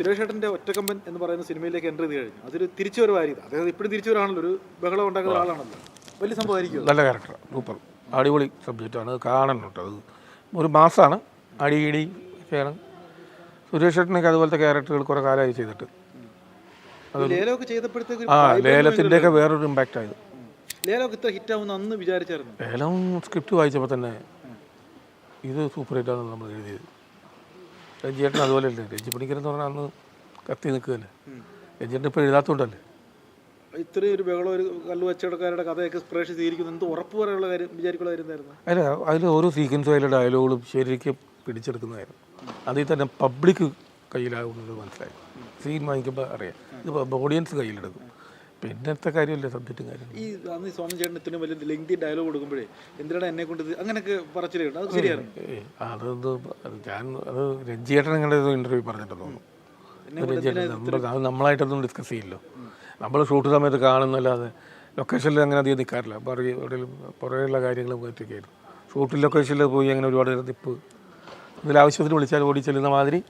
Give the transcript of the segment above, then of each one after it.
സുരേഷ് ഏട്ടന്റെ ഒറ്റക്കമ്പൻ എന്ന് പറയുന്ന സിനിമയിലേക്ക് എന്റർ ചെയ്ത് കഴിഞ്ഞു. അതൊരു തിരിച്ചുവരവായിരിക്കും അതായത് ഇപ്പോഴും തിരിച്ചു തിരിച്ചുവരാണല്ലോ ഒരു ബഹളം ഉണ്ടാക്കുന്ന ഒരാളാണല്ലോ. വലിയ സംഭവമായിരിക്കും നല്ല ക്യാരക്ടർ സൂപ്പർ അടിപൊളി സബ്ജക്റ്റാണ് കാണണം കേട്ടോ. അത് ഒരു മാസമാണ് അടിയിടി ഒക്കെയാണ്. സുരേഷ് ഏട്ടനൊക്കെ അതുപോലത്തെ ക്യാരക്ടറുകൾ കുറേ കാലമായി ചെയ്തിട്ട്. ആ ലേലത്തിന്റെയൊക്കെ വേറൊരു ഇമ്പാക്റ്റ് ആയത്. ലേലമൊക്കെ ഇത്ര ഹിറ്റാവുന്ന അന്ന് വിചാരിച്ചായിരുന്നു. ലേലം സ്ക്രിപ്റ്റ് വായിച്ചപ്പോൾ തന്നെ ഇത് സൂപ്പർ ഹിറ്റാണെന്ന് നമ്മൾ എഴുതിയത്. രഞ്ജിയേട്ടൻ അതുപോലെ അല്ലേ രഞ്ജി പണിക്കരെന്ന് പറഞ്ഞാൽ അന്ന് കത്തി നിൽക്കുകയല്ലേ? രഞ്ജിയേട്ടൻ ഇപ്പോൾ എഴുതാത്തതുകൊണ്ടല്ലേ ഇത്രയും ഒരു ബഹളം ഒരു കല്ല് കച്ചവടക്കാരുടെ കഥയൊക്കെ പ്രേക്ഷിച്ചിരിക്കുന്നു എന്ത് ഉറപ്പ് പറയാനുള്ള കാര്യം വിചാരിക്കുള്ള കാര്യമായിരുന്നു അല്ല അതിൽ ഓരോ സീക്വൻസും അതിലെ ഡയലോഗുകളും ശരിക്കും പിടിച്ചെടുക്കുന്നതായിരുന്നു. അതിൽ തന്നെ പബ്ലിക് കയ്യിലാകുന്നത് മനസ്സിലായി. സീൻ വാങ്ങിക്കുമ്പോൾ അറിയാം. ഇത് ഓഡിയൻസ് കയ്യിലെടുക്കും. പിന്നത്തെ കാര്യമല്ലേ സബ്ജക്റ്റും കാര്യം ഈ അന്ന് സ്വാമി ചേട്ടൻ ഇത്രയും വലിയ ലെങ്തി ഡയലോഗ് കൊടുക്കുമ്പോഴേ എന്തിനാണ് എന്നെ കൊണ്ട് അങ്ങനെയൊക്കെ പറച്ചിലുണ്ട് അത് ശരിയാണ്. അതെന്ത് അതൊന്ന് ഞാൻ അത് രഞ്ജിയേട്ടൻ നിങ്ങളുടെ ഇന്റർവ്യൂ പറഞ്ഞിട്ടെന്ന് തോന്നുന്നു രഞ്ജിയേട്ടൻ നമ്മൾ അത് നമ്മളായിട്ടൊന്നും ഡിസ്കസ് ചെയ്യില്ലോ. നമ്മൾ ഷൂട്ട് സമയത്ത് കാണുന്നല്ലാതെ ലൊക്കേഷനിൽ അങ്ങനെ അധികം നിൽക്കാറില്ല പറയും എവിടെയും പുറകെയുള്ള കാര്യങ്ങൾ പറ്റിയൊക്കെയായിരുന്നു. ഷൂട്ടിൽ ലൊക്കേഷനിൽ പോയി അങ്ങനെ ഒരുപാട് നിപ്പ്. ഇതിൽ ആവശ്യത്തിന് വിളിച്ചാൽ ഓടി ചെല്ലുന്ന മാതിരി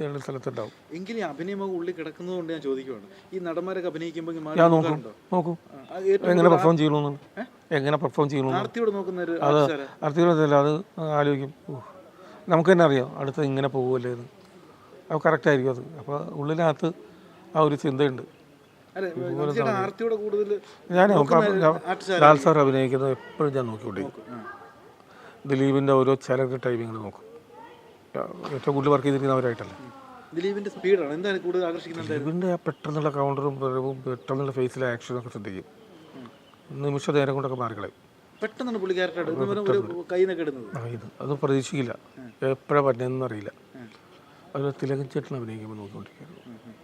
ഞങ്ങളുടെ സ്ഥലത്തുണ്ടാവും. എങ്കിലും അഭിനയം ഉള്ളിൽ കിടക്കുന്നത് കൊണ്ട് ഞാൻ ചോദിക്കുവാണ്. ഈ നടന്മാരൊക്കെ അഭിനയിക്കുമ്പോൾ ഞാൻ നോക്കും നോക്കും. എങ്ങനെ പെർഫോം ചെയ്യണമെന്ന് എങ്ങനെ പെർഫോം ചെയ്യണമെന്ന് അത്. അർത്ഥത്തിലല്ല അത് ആലോചിക്കും. നമുക്ക് തന്നെ അറിയാം അടുത്ത് ഇങ്ങനെ പോകുമല്ലേ എന്ന്. അത് കറക്റ്റായിരിക്കും അത്. അപ്പോൾ ഉള്ളിനകത്ത് ആ ഒരു ചിന്തയുണ്ട്. ഞാൻ ലാൽ സാർ അഭിനയിക്കുന്നത് എപ്പോഴും ഞാൻ നോക്കിക്കൊണ്ടിരിക്കും ദിലീപിന്റെ ഓരോ ചിലക്ക് ടൈമിങ്ങൾ നോക്കും. ഏറ്റവും കൂടുതൽ വർക്ക് ചെയ്തിരിക്കുന്നവരായിട്ടല്ലേ ദിലീപിന്റെ സ്പീഡാണ്. എന്താണ് കൂടുതൽ ആകർഷിക്കുന്നത് ദിലീപിന്റെ ആ പെട്ടെന്നുള്ള കൗണ്ടറും പെട്ടെന്നുള്ള ഫേസിലെ ആക്ഷനും ഒക്കെ ശ്രദ്ധിക്കും. നിമിഷ നേരം കൊണ്ടൊക്കെ മാറിക്കളയും. പെട്ടെന്നാണ് പുള്ളിക്കാരനായിട്ട് അത് പ്രതീക്ഷിക്കില്ല. എപ്പോഴാണ് പറ്റുന്നതെന്ന് അറിയില്ല. അത് തിലകൻ ചേട്ടൻ അഭിനയിക്കുമ്പോൾ നോക്കിക്കൊണ്ടിരിക്കുകയായിരുന്നു.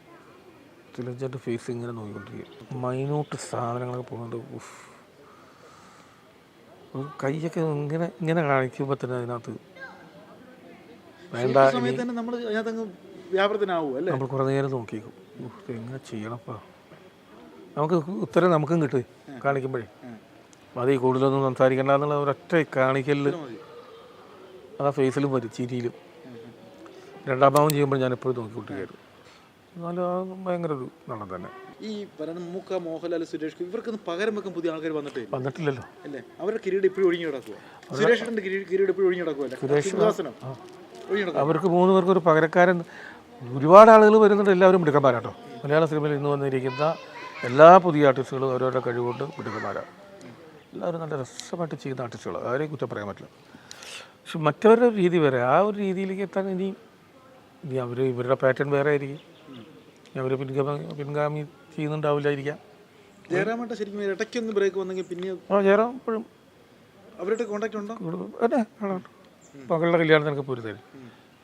തിലകൻ ചേട്ടൻ ഫേസ് ഇങ്ങനെ നോക്കിക്കൊണ്ടിരിക്കുക മൈനോട്ട് സാധനങ്ങളൊക്കെ പോകുന്നുണ്ട് ഉഫ്. കൈയൊക്കെ ഇങ്ങനെ ഇങ്ങനെ കാണിക്കുമ്പോൾ തന്നെ അതിനകത്ത് വേണ്ട സമയത്ത് തന്നെ നമ്മൾ അതിനകത്ത് അങ്ങ് വ്യാപൃതനാവും അല്ലേ? നമ്മൾ കുറേ നേരം ഇത് എങ്ങനെ ചെയ്യണപ്പാ? നമുക്ക് ഉത്തരം നമുക്കും കിട്ടും കാണിക്കുമ്പോഴേ. അതീ കൂടുതലൊന്നും സംസാരിക്കണ്ട എന്നുള്ള ഒരൊറ്റ കാണിക്കലിൽ അതാ ആ ഫേസിലും വരും ചിരിയിലും. രണ്ടാം ഭാവം ചെയ്യുമ്പോൾ ഞാൻ എപ്പോഴും നോക്കി എന്നാലും അത് ഭയങ്കര ഒരു നടൻ തന്നെ. ഈ മമ്മൂക്ക മോഹൻലാൽ സുരേഷ് ഇവർക്ക് ഇവർക്കൊന്നും പകരം വെക്കാൻ പുതിയ ആൾക്കാർ വന്നിട്ടേ വന്നിട്ടില്ലല്ലോ. അല്ലേ? അവരുടെ കിരീടം ഇപ്പോഴും ഒഴിഞ്ഞു കിടക്കുക സുരേഷിന്റെ കിരീടം ഇപ്പോഴും ഒഴിഞ്ഞു കിടക്കുമല്ലേ സിംഹാസനം അവർക്ക് മൂന്ന് പേർക്ക് ഒരു പകരക്കാരൻ ഒരുപാട് ആളുകൾ വരുന്നുണ്ട് എല്ലാവരും മിടുക്കന്മാരാട്ടോ. മലയാള സിനിമയിൽ ഇന്ന് വന്നിരിക്കുന്ന എല്ലാ പുതിയ ആർട്ടിസ്റ്റുകളും അവരവരുടെ കഴിവുകൊണ്ട് മിടുക്കന്മാരാണ്. എല്ലാവരും നല്ല രസമായിട്ട് ചെയ്യുന്ന ആർട്ടിസ്റ്റുകൾ ആരെയും കുറ്റം പറയാൻ പറ്റില്ല. പക്ഷെ മറ്റവരുടെ രീതി വരെ ആ ഒരു രീതിയിലേക്ക് എത്താൻ ഇനി ഇനി അവർ ഇവരുടെ പാറ്റേൺ വേറെ ആയിരിക്കും. അവർ പിൻഗാമി പിൻഗാമി ചെയ്യുന്നുണ്ടാവില്ലായിരിക്കാം. ജയറാമേട്ട ശരിക്കും ഇടയ്ക്കൊന്ന് ബ്രേക്ക് വന്നെങ്കിൽ പിന്നെ ആ ജയറാം ഇപ്പോഴും അവരുടെ കോണ്ടാക്ട് ഉണ്ടോ? അതെ കാണാറുണ്ട്. മകളുടെ കല്യാണത്തിനൊക്കെ പൊരുത്തരും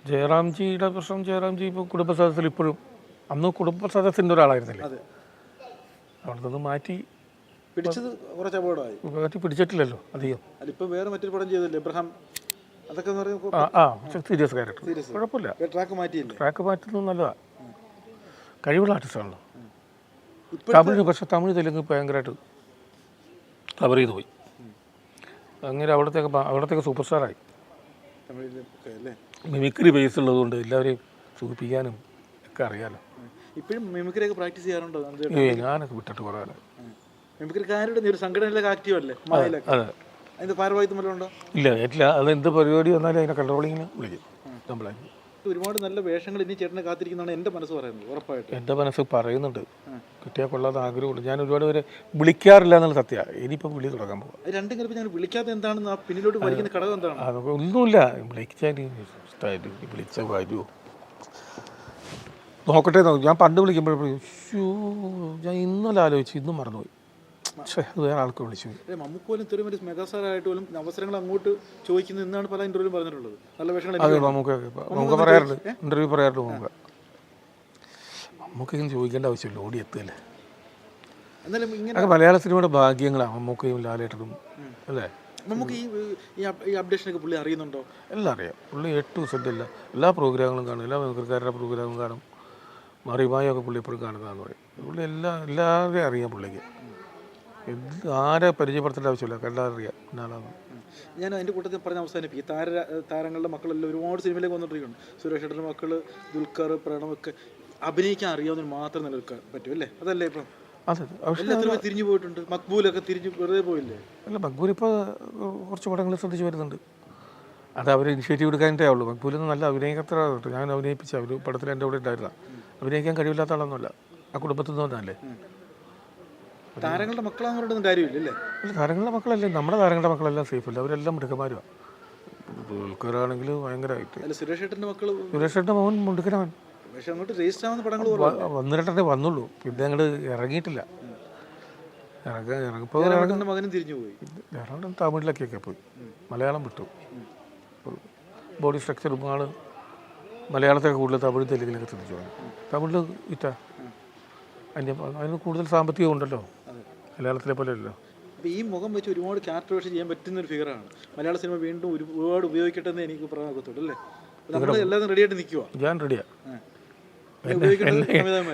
ജയറാംജിയുടെ പ്രശ്നം ജയറാംജി ഇപ്പോൾ കുടുംബ സദസ്സിൽ ഇപ്പോഴും അന്ന് കുടുംബ സദസ്സിന്റെ ഒരാളായിരുന്നില്ലേ? അവിടെ നിന്ന് മാറ്റി പിടിച്ചത് കുറച്ച് അപകടമായി. മാറ്റി പിടിച്ചിട്ടില്ലല്ലോ അധികം. വേറെ മറ്റൊരു പടം ചെയ്തില്ലേ? എബ്രഹാം അതൊക്കെ എന്ന് ആ സീരിയസ് ക്യാരക്ടർ. കുഴപ്പമില്ല. ട്രാക്ക് മാറ്റിയില്ലേ? ട്രാക്ക് മാറ്റുന്നത് നല്ലതാ. കഴിവുള്ള ആർട്ടിസ്റ്റാണല്ലോ. തമിഴ് പക്ഷെ തമിഴ് തെലുങ്ക് ഭയങ്കരമായിട്ട് കവർ ചെയ്ത് പോയി. അങ്ങനെ അവിടത്തേക്ക് അവിടത്തേക്ക് സൂപ്പർ സ്റ്റാറായി മിമിക്രി ബേസ് ഉള്ളതുകൊണ്ട് എല്ലാവരെയും സൂചിപ്പിക്കാനും ഒക്കെ അറിയാലോ. ഇപ്പോഴും മിമിക്രിയൊക്കെ പ്രാക്ടീസ് ചെയ്യാറുണ്ടോ? ഞാനൊക്കെ വിട്ടിട്ട് കുറേ മിമിക്രിക്കാരുടെ ഒരു സംഘടനയിലൊക്കെ ആക്റ്റീവ് അല്ലേ? അതെ. അതിന്റെ ഭാരവാഹിത്വം വല്ലതും ഉണ്ടോ? ഇല്ല അത് എന്ത് പരിപാടി വന്നാലും അതിനെ കൺട്രോളിങ്ങിന് വിളിക്കും. നമ്മളെ ഒരുപാട് നല്ല വേഷങ്ങൾ ഇനി ചേട്ടനെ കാത്തിരിക്കുന്നതാണ് എന്റെ മനസ്സ് പറയുന്നത് ഉറപ്പായിട്ട്. എന്റെ മനസ്സ് പറയുന്നുണ്ട്. കിട്ടിയാൽ കൊള്ളാതെ ആഗ്രഹമുണ്ട്. ഞാൻ ഒരുപാട് പേര് വിളിക്കാറില്ല എന്നുള്ള സത്യമാണ് ഇനിയിപ്പോൾ വിളി തുടങ്ങാൻ പോകാം രണ്ടും കലിപ്പ് ഞാൻ വിളിക്കാതെ എന്താണെന്ന് ആ പിന്നിലോട്ട് വലിക്കുന്ന ഘടകം എന്താണ്? അതൊക്കെ ഒന്നുമില്ല. വിളിച്ചാൽ ഇഷ്ടമായിട്ട് വിളിച്ച കാര്യമോ നോക്കട്ടെ നോക്കും ഞാൻ പണ്ട് വിളിക്കുമ്പോഴും ഞാൻ ഇന്നലെ ആലോചിച്ചു ഇന്നും മറന്നുപോയി. പക്ഷേ അത് വേറെ ആൾക്ക് വിളിച്ചു. ഏ, മമ്മൂക്ക് പോലും ഇത്രയും ഒരു മെഗാസ്റ്റാർ ആയിട്ട് പോലും അവസരങ്ങൾ അങ്ങോട്ട് ചോദിക്കുന്നു എന്നാണ് പല പറഞ്ഞിട്ടുള്ളത്. നല്ല വിഷയങ്ങൾ അതെ എനിക്ക് നമുക്ക് നമുക്ക് പറയാറുണ്ട്. പറയാറുണ്ട് നമുക്ക് നമുക്കിങ്ങനെ ചോദിക്കേണ്ട ആവശ്യമില്ല. ഓടി എത്തുകയല്ലേ. എന്നാലും ഇങ്ങനെ മലയാള സിനിമയുടെ ഭാഗ്യങ്ങളാണ് മമ്മൂക്കയും ലാലേട്ടനും അല്ലേ? നമുക്ക് ഈ ഈ അപ്ഡേഷനൊക്കെ പുള്ളി അറിയുന്നുണ്ടോ? എല്ലാം അറിയാം. പുള്ളി എട്ട് സെറ്റ് ഇല്ല എല്ലാ പ്രോഗ്രാമുകളും കാണും. എല്ലാ മിമിക്രിക്കാരുടെ പ്രോഗ്രാമും കാണും. മറിമായൊക്കെ പുള്ളി എപ്പോഴും കാണുന്നതാണെന്ന് പറയും. പുള്ളി എല്ലാ എല്ലാവരെയും അറിയാം പുള്ളിക്ക്. എന്ത് ആരെ പരിചയപ്പെടുത്തേണ്ട ആവശ്യമില്ല. എല്ലാവരും അറിയാം. എന്നാളാണ് ഞാൻ അതിന്റെ കൂട്ടത്തിൽ പറഞ്ഞ അവസാനിപ്പിക്കും ഈ താര താരങ്ങളുടെ മക്കളെല്ലാം ഒരുപാട് സിനിമയിലേക്ക് വന്നിട്ടിരിക്കുന്നു സുരേഷ് ഏട്ടന്റെ മക്കൾ ദുൽഖർ പ്രണവൊക്കെ അഭിനയിക്കാൻ അറിയാവുന്നതിന് മാത്രം നിലനിൽക്കാൻ പറ്റും അല്ലേ? അതല്ലേ ഇപ്പം? തിരിഞ്ഞു പോയിട്ടുണ്ട്. മക്ബൂലൊക്കെ തിരിഞ്ഞു വെറുതെ പോയില്ലേ? അല്ല മക്ബൂൽ ഇപ്പോൾ കുറച്ച് പടങ്ങൾ ശ്രദ്ധിച്ച് വരുന്നുണ്ട്. അത് അവർ ഇനിഷ്യേറ്റീവ് എടുക്കാനേ ഉള്ളൂ. മക്ബൂലൊന്നും നല്ല അഭിനയിക്കത്ര ഞാൻ അഭിനയിപ്പിച്ച അവർ പടത്തിൽ എന്റെ കൂടെ ഉണ്ടായിരുന്ന. അഭിനയിക്കാൻ കഴിവില്ലാത്ത ആളൊന്നുമല്ല. ആ കുടുംബത്തിൽ നിന്ന് വന്നതല്ലേ? താരങ്ങളുടെ മക്കളാന്ന് പറഞ്ഞിട്ടൊന്നും കാര്യമില്ലല്ലേ? അല്ല താരങ്ങളുടെ മക്കളല്ലേ. നമ്മുടെ താരങ്ങളുടെ മക്കളെല്ലാം സേഫല്ല അവരെല്ലാം മിടുക്കന്മാരുമാണ് ദുൽഖറാണെങ്കിൽ ഭയങ്കരമായിട്ട് അല്ല സുരേഷ് ഏട്ടന്റെ മക്കൾ സുരേഷേട്ടന്റെ മോൻ മുടുക്കനാണ്. പക്ഷെ അങ്ങോട്ട് രജിസ്റ്റർ ആവുന്ന പടങ്ങൾ കുറവാണ് വന്നിട്ടേ വന്നുള്ളൂ. പിന്നെ അങ്ങോട്ട് ഇറങ്ങിയിട്ടില്ല. ഇറങ്ങാൻ ഇറങ്ങിപ്പോൾ ഏട്ടന്റെ മകനും തിരിഞ്ഞു പോയി. ധാരാളം തമിഴിലൊക്കെയൊക്കെ പോയി. മലയാളം വിട്ടു. ബോഡി സ്ട്രക്ചറും ആൾ മലയാളത്തെ കൂടുതൽ തമിഴ് തെലുങ്കിലൊക്കെ ശ്രദ്ധിച്ചു. തമിഴിൽ ഇറ്റ അതിന്റെ അതിന് കൂടുതൽ സാമ്പത്തികം ഉണ്ടല്ലോ. മലയാളത്തിലെ പോലെ അല്ലല്ലോ. അപ്പോൾ ഈ മുഖം വെച്ച് ഒരുപാട് ക്യാരക്ടറൈസ് ചെയ്യാൻ പറ്റുന്ന ഒരു ഫിഗറാണ് മലയാള സിനിമ വീണ്ടും ഒരു- ഒരുപാട് ഉപയോഗിക്കട്ടെ എന്ന് എനിക്ക് പറയാനാകത്തുള്ളൂ അല്ലേ? നമ്മൾ എല്ലാവരും റെഡിയായിട്ട് നിൽക്കുക ഞാൻ റെഡിയാണ്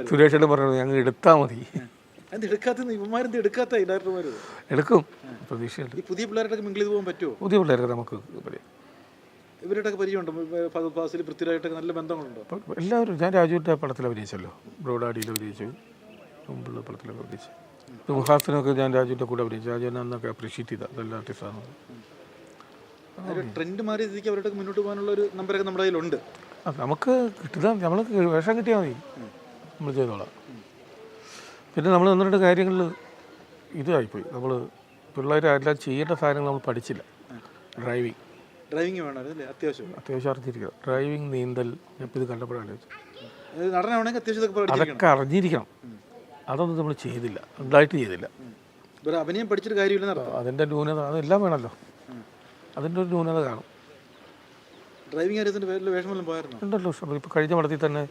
സുരേഷേട്ടൻ പറഞ്ഞു ഞങ്ങൾ എടുത്താൽ മതി. എടുക്കും. പ്രതീക്ഷയുണ്ട് പുതിയ പിള്ളേരുടെ മിങ്കിൾ ചെയ്ത് പോകാൻ പറ്റുമോ പുതിയ പിള്ളേർക്ക് നമുക്ക് ഇവരുടെയൊക്കെ പരിചയമുണ്ടോ? ഫഹദ് ഫാസിൽ പൃഥ്വിരായിട്ടൊക്കെ നല്ല ബന്ധങ്ങളുണ്ടോ? എല്ലാവരും ഞാൻ രാജുവിന്റെ പടത്തിൽ അഭിനയിച്ചല്ലോ. ബ്രോഡാഡിയിൽ അഭിനയിച്ചു. മുമ്പുള്ള പടത്തിലൊക്കെ അഭിനയിച്ചു. സുഹാസിനൊക്കെ ഞാൻ രാജുവിന്റെ കൂടെ അഭിനയിച്ചു രാജുവിനെ അന്നൊക്കെ അപ്രീഷിയേറ്റ് ചെയ്ത. നല്ല ആർട്ടിസ്റ്റാണ് ഒരു ട്രെൻഡ് മാറിയ സ്ഥിതിക്ക് അവരുടെ മുന്നോട്ട് പോകാനുള്ള ഒരു നമ്പറൊക്കെ നമ്മുടെ കയ്യിലുണ്ട്. നമുക്ക് കിട്ടുന്ന നമ്മൾ വേഷം കിട്ടിയാൽ മതി. നമ്മൾ ചെയ്തോളാം. പിന്നെ നമ്മൾ ഒന്ന് രണ്ട് കാര്യങ്ങളിൽ ഇതായിപ്പോയി. നമ്മൾ പിള്ളേരെല്ലാം ചെയ്യേണ്ട സാധനങ്ങൾ നമ്മൾ പഠിച്ചില്ല. ഡ്രൈവിംഗ് ഡ്രൈവിംഗ് വേണം അത്യാവശ്യം. അത്യാവശ്യം അറിഞ്ഞിരിക്കണം. ഡ്രൈവിംഗ് നീന്തൽ ഞാൻ ഇത് കണ്ടപ്പോഴാണ് അതൊക്കെ അറിഞ്ഞിരിക്കണം. അതൊന്നും നമ്മൾ ചെയ്തില്ല. ഉണ്ടായിട്ട് ചെയ്തില്ല. ഒരു അഭിനയം പഠിച്ചിട്ട് കാര്യമില്ല അതിന്റെ ന്യൂനത അതെല്ലാം വേണമല്ലോ. അതിന്റെ ഒരു ന്യൂനത കാണും. ഡ്രൈവിംഗ് കാര്യത്തിന്റെ പേരിൽ വേഷമെല്ലാം പോയായിരുന്നു? ഉണ്ടല്ലോ. ഇപ്പോൾ കഴിഞ്ഞ പടത്തിൽ തന്നെ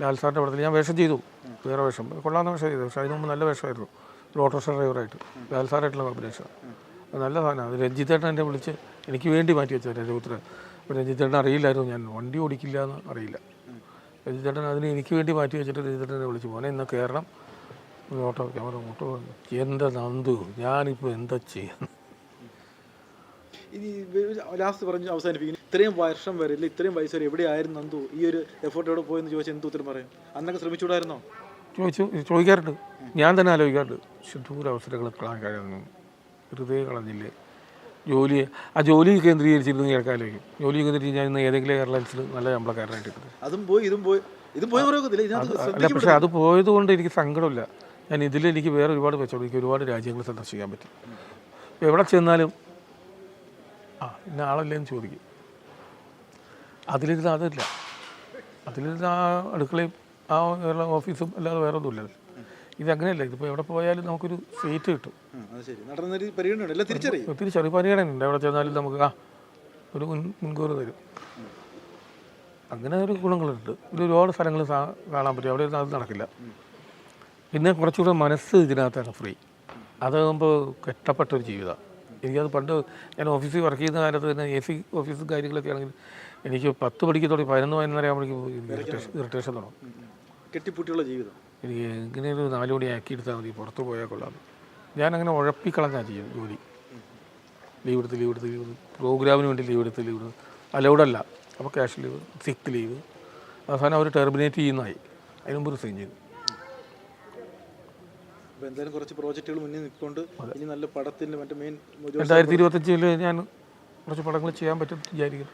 ലാൽ സാറിന്റെ പടത്തിൽ ഞാൻ വേഷം ചെയ്തു. വേറെ വേഷം. കൊള്ളാവുന്ന വേഷം ചെയ്തു. പക്ഷേ അതിന് മുമ്പ് നല്ല വേഷമായിരുന്നു. ഒരു ഓട്ടോറിക്ഷ ഡ്രൈവറായിട്ട് ലാൽ സാറായിട്ടുള്ള കോമ്പിനേഷൻ. അത് നല്ല സാധനമാണ്. അത് രഞ്ജിത്തേട്ടൻ എന്നെ വിളിച്ച് എനിക്ക് വേണ്ടി മാറ്റി വെച്ചത് രജപുത്രൻ അപ്പോൾ രഞ്ജിത്തേട്ടൻ അറിയില്ലായിരുന്നു. ഞാൻ വണ്ടി ഓടിക്കില്ല എന്ന് അറിയില്ല രഞ്ജിത്തേട്ടൻ അതിന് എനിക്ക് വേണ്ടി മാറ്റി വെച്ചിട്ട് രഞ്ജിത്തേട്ടനെ വിളിച്ചു. പോനെ ഇന്ന് കയറണം ഓട്ടോ ക്യാമറ ഓട്ടോ എന്റെ നന്ദു ഞാനിപ്പോൾ എന്താ ചെയ്യുന്നത് ഇനി ലാസ്റ്റ് പറഞ്ഞ് അവസാനിപ്പിക്കുന്നു. ഇത്രയും വർഷം വരെ ഇല്ല ഇത്രയും വയസ്സ് വരെ എവിടെയായിരുന്നു നന്ദു? ഈ ഒരു എഫേർട്ട് എവിടെ പോയെന്ന് ചോദിച്ചാൽ എന്ത് ഉത്തരം പറയും? അന്നൊക്കെ ശ്രമിച്ചുകൂടായിരുന്നോ? ചോദിച്ചു ചോദിക്കാറുണ്ട്. ഞാൻ തന്നെ ആലോചിക്കാറുണ്ട്. ശുദ്ധൂര അവസരങ്ങൾ കഴിയുന്നു. വെറുതെ കളഞ്ഞില്ലേ? ജോലി ആ ജോലി കേന്ദ്രീകരിച്ചിരുന്നു കേൾക്കാൻ ആലോചിക്കും. ജോലി കേന്ദ്രീകരിച്ച് ഞാൻ ഇന്ന് ഏതെങ്കിലും എയർലൈൻസിൽ നല്ല ശമ്പളക്കാരനായിട്ട് അതും പോയി ഇതും പോയി ഇതും പോയി അല്ല പക്ഷേ അത് പോയത് കൊണ്ട് എനിക്ക് സങ്കടമില്ല. ഞാൻ ഇതിൽ എനിക്ക് വേറെ ഒരുപാട് മെച്ചമുണ്ട് എനിക്ക് ഒരുപാട് രാജ്യങ്ങൾ സന്ദർശിക്കാൻ പറ്റും. എവിടെ ചെന്നാലും ആ ഇന്ന ആളല്ലേ എന്ന് ചോദിക്കും. അതിലിരുന്ന് അതില്ല. അതിലിരുന്ന് ആ അടുക്കളയും ആ വേറെ ഓഫീസും അല്ലാതെ വേറെ ഒന്നുമില്ല ഇതങ്ങനെയല്ല. ഇതിപ്പോൾ എവിടെ പോയാലും നമുക്കൊരു സീറ്റ് കിട്ടും. തിരിച്ചറിയും. ഒത്തിരി ചെറിയ പരിഗണനയുണ്ട്. എവിടെ ചെന്നാലും നമുക്ക് ആ ഒരു മുൻ മുൻകൂർ തരും. അങ്ങനെ ഒരു ഗുണങ്ങളുണ്ട്. ഇത് ഒരുപാട് സ്ഥലങ്ങൾ കാണാൻ പറ്റും. അവിടെ ഇരുന്ന് അത് നടക്കില്ല. പിന്നെ കുറച്ചുകൂടെ മനസ്സ് ഇതിനകത്താണ് ഫ്രീ അതാകുമ്പോൾ കെട്ടപ്പെട്ടൊരു ജീവിതമാണ് എനിക്കത് പണ്ട് ഞാൻ ഓഫീസിൽ വർക്ക് ചെയ്യുന്ന കാലത്ത് തന്നെ എ സി ഓഫീസും കാര്യങ്ങളൊക്കെ ആണെങ്കിൽ എനിക്ക് പത്ത് മണിക്ക് തുടങ്ങി പതിനൊന്ന് പതിനൊന്നര ആകുമ്പോഴേക്കും ഇറിറ്റേഷൻ ഇറിറ്റേഷൻ തുടങ്ങും. കെട്ടിപ്പൂട്ടിയുള്ള ജീവിതം. എനിക്ക് ഇങ്ങനെ ഒരു നാല് മണി ആക്കി എടുത്താൽ മതി പുറത്ത് പോയാൽ കൊള്ളാം. ഞാനങ്ങനെ ഉഴപ്പിക്കളഞ്ഞാൽ ചെയ്യും ജോലി. ലീവ് എടുത്ത് ലീവ് എടുത്ത് ലീവ് എടുത്ത്. പ്രോഗ്രാമിന് വേണ്ടി ലീവ് എടുത്ത് ലീവ് എടുത്ത്. അലൗഡല്ല അപ്പോൾ ക്യാഷ് ലീവ് സിക്ക് ലീവ് അവസാനം അവർ ടെർമിനേറ്റ് ചെയ്യുന്നതായി. അതിനുമ്പോൾ റിസൈൻ ചെയ്തു. അപ്പോൾ എന്തായാലും കുറച്ച് പ്രോജക്റ്റുകൾ മുന്നിൽ നിൽക്കൊണ്ട് ഇനി നല്ല പടത്തിന്റെ മറ്റേ മെയിൻ രണ്ടായിരത്തി ഇരുപത്തഞ്ചിൽ ഞാൻ കുറച്ച് പടങ്ങൾ ചെയ്യാൻ പറ്റും വിചാരിക്കുന്നു.